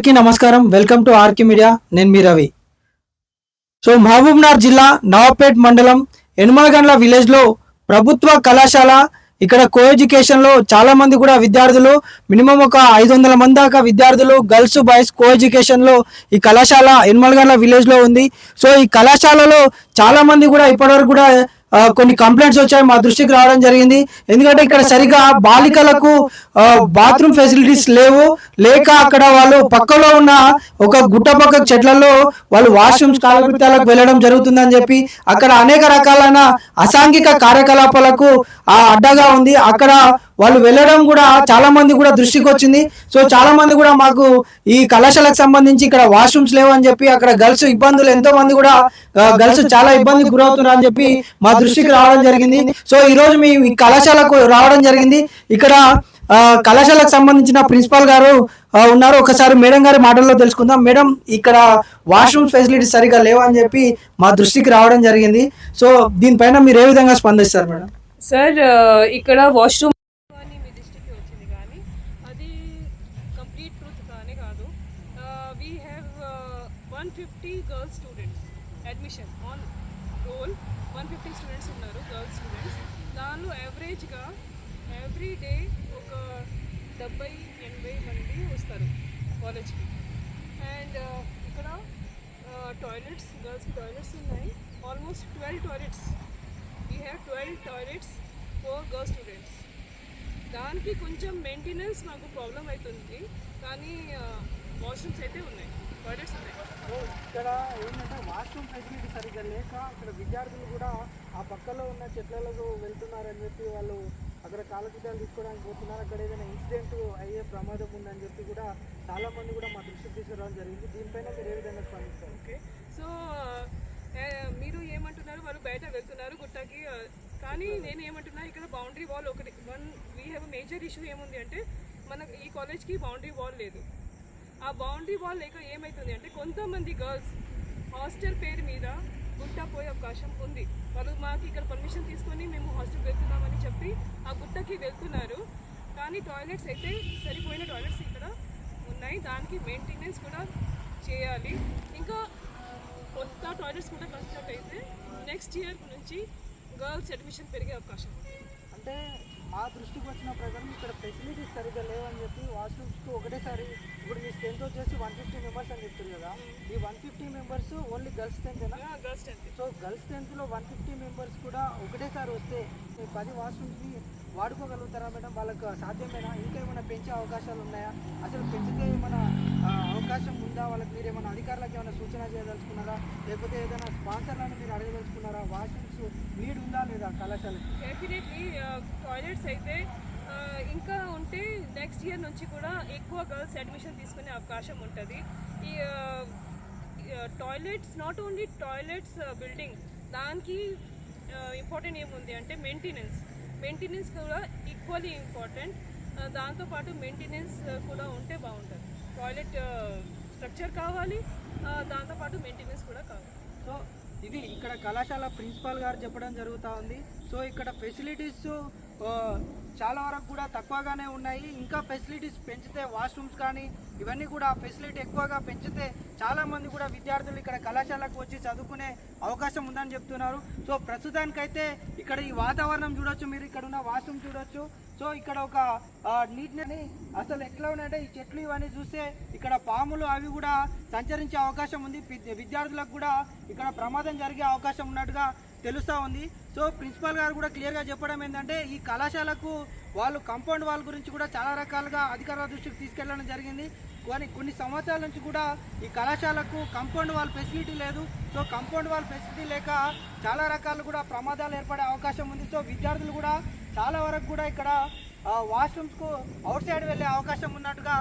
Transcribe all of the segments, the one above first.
అందరికీ నమస్కారం. Welcome to Arki media. నేను మీ రవి. సో మహబూబ్నగర్ జిల్లా నవాపేట్ మండలం ఎనుమలగండ్ల విలేజ్లో ప్రభుత్వ కళాశాల ఇక్కడ కో ఎడ్యుకేషన్లో చాలా మంది కూడా విద్యార్థులు మినిమం ఒక ఐదు వందల మంది దాకా విద్యార్థులు గర్ల్స్ బాయ్స్ కో ఎడ్యుకేషన్లో ఈ కళాశాల ఎనుమలగండ్ల విలేజ్లో ఉంది. సో ఈ కళాశాలలో చాలా మంది కూడా ఇప్పటివరకు కూడా కొన్ని కంప్లైంట్స్ వచ్చాయి మా దృష్టికి రావడం జరిగింది. ఎందుకంటే ఇక్కడ సరిగా బాలికలకు బాత్రూమ్ ఫెసిలిటీస్ లేవు. లేక అక్కడ వాళ్ళు పక్కలో ఉన్న ఒక గుట్ట పక్క చెట్లలో వాళ్ళు వాష్రూమ్స్ కాలకృత్యాలకు వెళ్ళడం జరుగుతుందని చెప్పి అక్కడ అనేక రకాలైన అసాంఘిక కార్యకలాపాలకు ఆ అడ్డగా ఉంది. అక్కడ వాళ్ళు వెళ్ళడం కూడా చాలా మంది కూడా దృష్టికి వచ్చింది. సో చాలా మంది కూడా మాకు ఈ కళాశాలకు సంబంధించి ఇక్కడ వాష్రూమ్స్ లేవు అని చెప్పి అక్కడ గర్ల్స్ ఇబ్బందులు ఎంతో మంది కూడా గర్ల్స్ చాలా ఇబ్బందికి గురవుతున్నారు అని చెప్పి మా దృష్టికి రావడం జరిగింది. సో ఈ రోజు మీ ఈ కళాశాలకు రావడం జరిగింది. ఇక్కడ కళాశాలకు సంబంధించిన ప్రిన్సిపాల్ గారు ఉన్నారు. ఒకసారి మేడం గారి మాటల్లో తెలుసుకుందాం. మేడం ఇక్కడ వాష్రూమ్ ఫెసిలిటీస్ సరిగా లేవని చెప్పి మా దృష్టికి రావడం జరిగింది. సో దీనిపైన మీరు ఏ విధంగా స్పందిస్తారు మేడం? సార్ ఇక్కడ వాష్రూమ్ అని మీ డిస్ట్రిక్ట్ వచ్చింది కానీ అది కంప్లీట్ ట్రూత్ కానీ కాదు. We have one fifty girls students admission on roll one fifty students ఉన్నారు గర్ల్స్ స్టూడెంట్స్ దానిలో యావరేజ్గా ఎవ్రీ డే ఒక డెబ్బై ఎనభై మంది వస్తారు కాలేజ్కి అండ్ ఇక్కడ టాయిలెట్స్ గర్ల్స్ టాయిలెట్స్ ఉన్నాయి. Almost twelve toilets we have twelve toilets for girl students దానికి కొంచెం మెయింటెనెన్స్ మాకు ప్రాబ్లం అవుతుంది కానీ వాష్రూమ్స్ అయితే ఉన్నాయి. టాయిలెట్స్ ఉన్నాయి. ఇక్కడ ఏంటంటే వాష్రూమ్ ఫెసిలిటీ సరిగ్గా లేక ఇక్కడ విద్యార్థులు కూడా ఆ పక్కలో ఉన్న చెట్లకు వెళ్తున్నారని చెప్పి వాళ్ళు అక్కడ కాలకృత్యాలు తీసుకోవడానికి పోతున్నారు. అక్కడ ఏదైనా ఇన్సిడెంట్ అయ్యే ప్రమాదం ఉందని చెప్పి కూడా చాలా మంది కూడా మా దృష్టికి తీసుకురావడం జరిగింది. దీనిపైన మీరు ఏ విధంగా స్పందిస్తారు? ఓకే సో మీరు ఏమంటున్నారు? వాళ్ళు బయట వెళ్తున్నారు గుట్టకి. కానీ నేను ఏమంటున్నా ఇక్కడ బౌండరీ వాల్ ఒకటి. One we have major issue ఏముంది అంటే మన ఈ కాలేజ్కి బౌండరీ వాల్ లేదు. ఆ బౌండరీ వాల్ లేక ఏమవుతుంది అంటే కొంతమంది గర్ల్స్ హాస్టల్ పేరు మీద గుట్ట పోయే అవకాశం ఉంది. వాళ్ళు మాకు ఇక్కడ పర్మిషన్ తీసుకొని మేము హాస్టల్ వెళ్తున్నామని చెప్పి ఆ గుట్టకి వెళ్తున్నారు. కానీ టాయిలెట్స్ అయితే సరిపోయిన టాయిలెట్స్ ఇక్కడ ఉన్నాయి. దానికి మెయింటెనెన్స్ కూడా చేయాలి. ఇంకా కొత్త టాయిలెట్స్ కూడా కన్స్ట్రక్ట్ అయితే నెక్స్ట్ ఇయర్ నుంచి గర్ల్స్ అడ్మిషన్ పెరిగే అవకాశం ఉంది. అంటే మా దృష్టికి వచ్చిన ప్రకారం ఇక్కడ ఫెసిలిటీస్ సరిగ్గా లేవని చెప్పి వాష్రూమ్స్కి ఒకటేసారి ఇప్పుడు మీ స్ట్రెంత్ వచ్చేసి వన్ ఫిఫ్టీ మెంబర్స్ అని చెప్తారు కదా. ఈ one fifty members only girls స్ట్రెంతేనా girls tenth so girls స్ట్రెంత్లో వన్ ఫిఫ్టీ మెంబర్స్ కూడా ఒకటేసారి వస్తే పది వాష్రూమ్స్ని వాడుకోగలుగుతారా మేడం? వాళ్ళకు సాధ్యమేనా? ఇంకా ఏమైనా పెంచే అవకాశాలు ఉన్నాయా? అసలు పెంచితే ఏమైనా అవకాశం ఉందా? వాళ్ళకి మీరు ఏమైనా అధికారులకు ఏమైనా సూచన చేయదలుచుకున్నారా? లేకపోతే ఏదైనా స్పాన్సర్లను మీరు అడగదలుచుకున్నారా? వాష్రూమ్స్ నీడ్ ఉందా లేదా కళాశాలకి డెఫినెట్లీ టాయిలెట్స్ అయితే ఆ, ఇంకా ఉంటే నెక్స్ట్ ఇయర్ నుంచి కూడా ఎక్కువ గర్ల్స్ అడ్మిషన్ తీసుకునే అవకాశం ఉంటుంది. ఈ toilets not only toilets building దానికి ఇంపార్టెంట్ ఏముంది అంటే మెయింటెనెన్స్ మెయింటెనెన్స్ కూడా ఈక్వల్లీ ఇంపార్టెంట్ దాంతోపాటు మెయింటెనెన్స్ కూడా ఉంటే బాగుంటుంది. టాయిలెట్ స్ట్రక్చర్ కావాలి ఆ, దాంతోపాటు మెయింటెనెన్స్ కూడా కావాలి. సో ఇది ఇక్కడ కళాశాల ప్రిన్సిపాల్ గారు చెప్పడం జరుగుతూ ఉంది. సో ఇక్కడ ఫెసిలిటీస్ చాలా వరకు కూడా తక్కువగానే ఉన్నాయి. ఇంకా ఫెసిలిటీస్ పెంచితే వాష్రూమ్స్ కానీ ఇవన్నీ కూడా ఫెసిలిటీ ఎక్కువగా పెంచితే చాలామంది కూడా విద్యార్థులు ఇక్కడ కళాశాలకు వచ్చి చదువుకునే అవకాశం ఉందని చెప్తున్నారు. సో ప్రస్తుతానికైతే ఇక్కడ ఈ వాతావరణం చూడొచ్చు మీరు ఇక్కడ ఉన్న వాష్రూమ్ చూడొచ్చు. సో ఇక్కడ ఒక నీటిని అసలు ఎట్లా ఉన్నాయంటే ఈ చెట్లు ఇవన్నీ చూస్తే ఇక్కడ పాములు అవి కూడా సంచరించే అవకాశం ఉంది. విద్యార్థులకు కూడా ఇక్కడ ప్రమాదం జరిగే అవకాశం ఉన్నట్టుగా తెలుస్తూ ఉంది. సో ప్రిన్సిపాల్ గారు కూడా క్లియర్గా చెప్పడం ఏంటంటే ఈ కళాశాలకు వాళ్ళు కాంపౌండ్ వాల్ గురించి కూడా చాలా రకాలుగా అధికారుల దృష్టికి తీసుకెళ్ళడం జరిగింది. కానీ కొన్ని సంవత్సరాల నుంచి కూడా ఈ కళాశాలకు కంపౌండ్ వాల్ ఫెసిలిటీ లేదు. సో కంపౌండ్ వాల్ ఫెసిలిటీ లేక చాలా రకాలు కూడా ప్రమాదాలు ఏర్పడే అవకాశం ఉంది. సో విద్యార్థులు కూడా చాలా వరకు కూడా ఇక్కడ వాష్రూమ్స్కు అవుట్ సైడ్ వెళ్ళే అవకాశం ఉన్నట్టుగా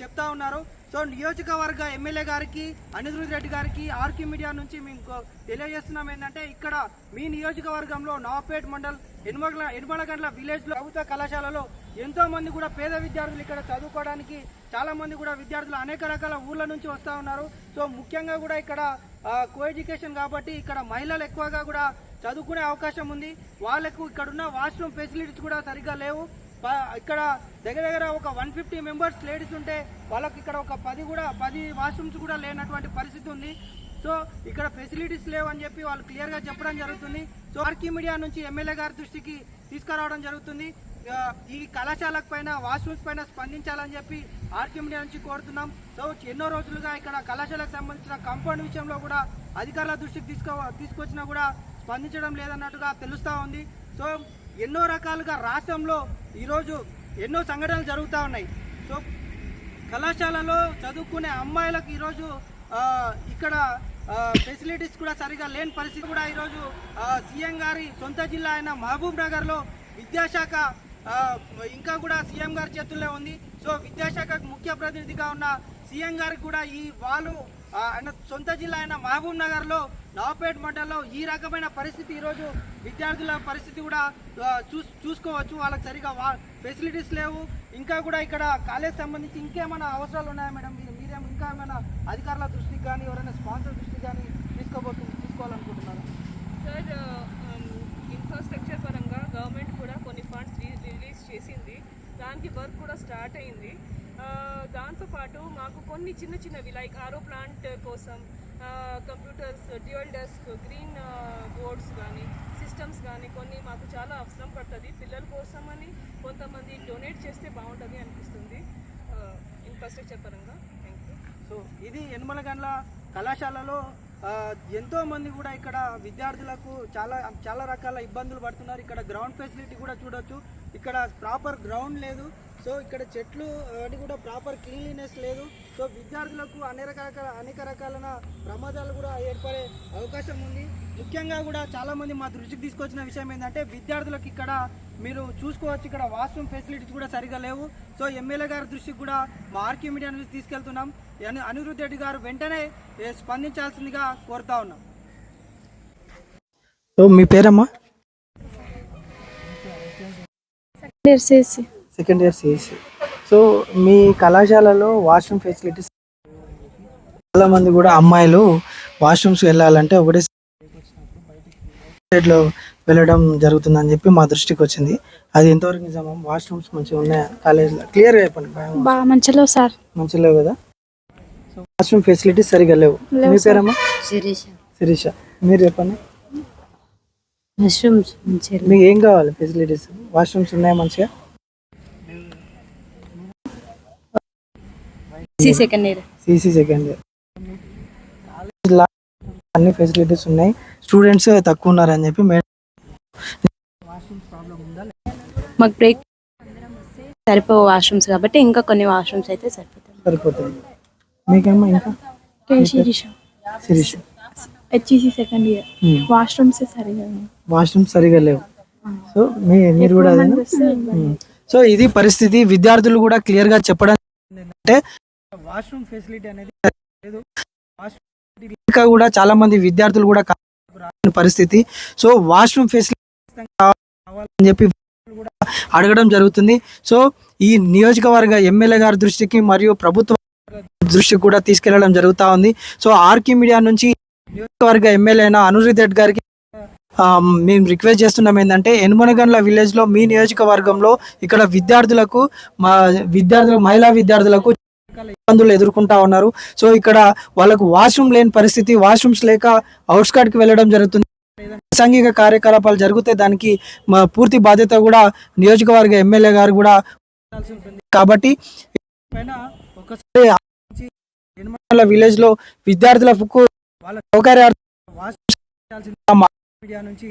చెప్తా ఉన్నారు. సో నియోజకవర్గ ఎమ్మెల్యే గారికి అనిరుద్ రెడ్డి గారికి ఆర్కి మీడియా నుంచి మేము తెలియజేస్తున్నాం ఏంటంటే ఇక్కడ మీ నియోజకవర్గంలో నవాపేట్ మండల్ ఎనుమల ఎనుమలగండ్ల విలేజ్లో ప్రభుత్వ కళాశాలలో ఎంతో మంది కూడా పేద విద్యార్థులు ఇక్కడ చదువుకోవడానికి చాలా మంది కూడా విద్యార్థులు అనేక రకాల ఊర్ల నుంచి వస్తూ ఉన్నారు. సో ముఖ్యంగా కూడా ఇక్కడ కో ఎడ్యుకేషన్ కాబట్టి ఇక్కడ మహిళలు ఎక్కువగా కూడా చదువుకునే అవకాశం ఉంది. వాళ్ళకు ఇక్కడున్న వాష్రూమ్ ఫెసిలిటీస్ కూడా సరిగ్గా లేవు. ఇక్కడ దగ్గర దగ్గర ఒక వన్ ఫిఫ్టీ మెంబర్స్ లేడీస్ ఉంటే వాళ్ళకి ఇక్కడ ఒక పది కూడా పది వాష్రూమ్స్ కూడా లేనటువంటి పరిస్థితి ఉంది. సో ఇక్కడ ఫెసిలిటీస్ లేవని చెప్పి వాళ్ళు క్లియర్గా చెప్పడం జరుగుతుంది. సో ఆర్కీ మీడియా నుంచి ఎమ్మెల్యే గారి దృష్టికి తీసుకురావడం జరుగుతుంది. ఈ కళాశాలకు పైన వాష్రూమ్స్ పైన స్పందించాలని చెప్పి ఆర్కీ మీడియా నుంచి కోరుతున్నాం. సో ఎన్నో రోజులుగా ఇక్కడ కళాశాలకు సంబంధించిన కాంపౌండ్ విషయంలో కూడా అధికారుల దృష్టికి తీసుకో తీసుకొచ్చినా కూడా స్పందించడం లేదన్నట్టుగా తెలుస్తూ ఉంది. సో ఎన్నో రకాలుగా రాష్ట్రంలో ఈరోజు ఎన్నో సంఘటనలు జరుగుతూ ఉన్నాయి. సో కళాశాలలో చదువుకునే అమ్మాయిలకు ఈరోజు ఇక్కడ ఫెసిలిటీస్ కూడా సరిగా లేని పరిస్థితి కూడా ఈరోజు సీఎం గారి సొంత జిల్లా అయిన మహబూబ్ నగర్లో విద్యాశాఖ ఇంకా కూడా సీఎం గారి చేతుల్లో ఉంది. సో విద్యాశాఖకు ముఖ్య ప్రతినిధిగా ఉన్న సీఎం గారికి కూడా ఈ వాళ్ళు ఆయన సొంత జిల్లా అయిన మహబూబ్ నగర్లో నవపేట్ మండలంలో ఈ రకమైన పరిస్థితి ఈరోజు విద్యార్థుల పరిస్థితి కూడా చూ చూసుకోవచ్చు. వాళ్ళకి సరిగా వా ఫెసిలిటీస్ లేవు. ఇంకా కూడా ఇక్కడ కాలేజ్ సంబంధించి ఇంకేమైనా అవసరాలు ఉన్నాయా మేడం? మీరు మీరేం ఇంకా ఏమైనా అధికారుల దృష్టికి కానీ ఎవరైనా స్పాన్సర్ దృష్టికి కానీ తీసుకోబోతుంది తీసుకోవాలనుకుంటున్నారు? సార్ ఇన్ఫ్రాస్ట్రక్చర్ పరంగా గవర్నమెంట్ కూడా కొన్ని ఫండ్స్ రిలీజ్ చేసింది. దానికి వర్క్ కూడా స్టార్ట్ అయింది. దాంతోపాటు మాకు కొన్ని చిన్న చిన్నవి లైక్ ఆరో ప్లాంట్ కోసం computers dual desk green boards కానీ సిస్టమ్స్ కానీ కొన్ని మాకు చాలా అవసరం పడుతుంది. పిల్లల కోసం అని కొంతమంది డొనేట్ చేస్తే బాగుంటుంది అనిపిస్తుంది. ఇన్ఫ్రాస్ట్రక్చర్ పరంగా. థ్యాంక్ యూ సో ఇది యనమల గండ్ల కళాశాలలో ఎంతోమంది ఎంతో మంది కూడా ఇక్కడ విద్యార్థులకు చాలా చాలా రకాల ఇబ్బందులు పడుతున్నారు. ఇక్కడ గ్రౌండ్ ఫెసిలిటీ కూడా చూడొచ్చు. ఇక్కడ ప్రాపర్ గ్రౌండ్ లేదు. సో ఇక్కడ చెట్లు అది కూడా ప్రాపర్ క్లీన్లీనెస్ లేదు. సో విద్యార్థులకు అనేక రకాల అనేక రకాలైన ప్రమాదాలు కూడా ఏర్పడే అవకాశం ఉంది. ముఖ్యంగా కూడా చాలా మంది మా దృష్టికి తీసుకొచ్చిన విషయం ఏంటంటే విద్యార్థులకు ఇక్కడ మీరు చూసుకోవచ్చు ఇక్కడ వాష్రూమ్ ఫెసిలిటీస్ కూడా సరిగా లేవు. సో ఎమ్మెల్యే గారి దృష్టికి కూడా మా ఆర్కే మీడియా నుంచి తీసుకెళ్తున్నాం. అను- అనిరుద్ధ్ రెడ్డి గారు వెంటనే స్పందించాల్సిందిగా కోరుతా ఉన్నాం. సో మీ పేరమ్మా? సెకండ్ ఇయర్ సిఎస్సి సో మీ కళాశాలలో వాష్రూమ్ ఫెసిలిటీస్ చాలా మంది కూడా అమ్మాయిలు వాష్రూమ్స్ వెళ్ళాలంటే ఒకటే లో వెళ్ళడం జరుగుతుందని చెప్పి మా దృష్టికి వచ్చింది. అది ఎంతవరకు నిజమా వాష్రూమ్స్ మంచిగా ఉన్నాయా? కాలేజ్లో క్లియర్గా చెప్పండి. బాగా మంచిలో సార్. మంచిగా లేవు కదా? సో వాష్రూమ్ ఫెసిలిటీస్ సరిగా లేవు. లేవు మీ. పేరమ్మా? శిరీష. శిరీష. మీరు చెప్పండి. మష్రూమ్స్ మంచిగా మీకు ఏం కావాలి? ఫెసిలిటీస్ వాష్రూమ్స్ ఉన్నాయా మంచిగా? C second year. CC second year. College అన్ని ఫెసిలిటీస్ ఉన్నాయి. స్టూడెంట్స్ తక్కువ ఉన్నారని చెప్పి మేడం మాకు బ్రేక్ సరిపో వాష్రూమ్స్ కాబట్టి ఇంకా కొన్ని వాష్రూమ్స్ అయితే సరిపోతాయి. సరిపోతుంది మీకేమో ఇంకా? Shirisha. Shirish. HEC second year. Washrooms సరిగా వాష్రూమ్ సరిగా లేవు. సో మీ మీరు కూడా. సో ఇది పరిస్థితి. విద్యార్థులు కూడా క్లియర్గా చెప్పడం ఏంటంటే వాష్రూమ్ ఫెసిలిటీ అనేది లేదు. ఇంకా కూడా చాలా మంది విద్యార్థులు కూడా రాని పరిస్థితి. సో వాష్రూమ్ ఫెసిలిటీ కావాలని చెప్పి కూడా అడగడం జరుగుతుంది. సో ఈ నియోజకవర్గ ఎమ్మెల్యే గారి దృష్టికి మరియు ప్రభుత్వ దృష్టికి కూడా తీసుకెళ్ళడం జరుగుతూ ఉంది. సో ఆర్కీ మీడియా నుంచి నియోజకవర్గ ఎమ్మెల్యే అయిన అనురుద్ రెడ్డి గారికి మేము రిక్వెస్ట్ చేస్తున్నాం ఏంటంటే ఎనుమనగండ్ల విలేజ్లో మీ నియోజకవర్గంలో ఇక్కడ విద్యార్థులకు మా విద్యార్థులు మహిళా విద్యార్థులకు ఇబ్బందులు ఎదుర్కొంటా ఉన్నారు. సో ఇక్కడ వాళ్ళకు వాష్రూమ్ లేని పరిస్థితి వాష్రూమ్స్ లేక అవుట్స్కట్కి వెళ్ళడం జరుగుతుంది. సాంఘిక కార్యకలాపాలు జరిగితే దానికి మా పూర్తి బాధ్యత కూడా నియోజకవర్గ ఎమ్మెల్యే గారు కూడా కాబట్టి ఒకసారి విలేజ్లో విద్యార్థులకు వాళ్ళ సౌకర్యార్థం మీడియా నుంచి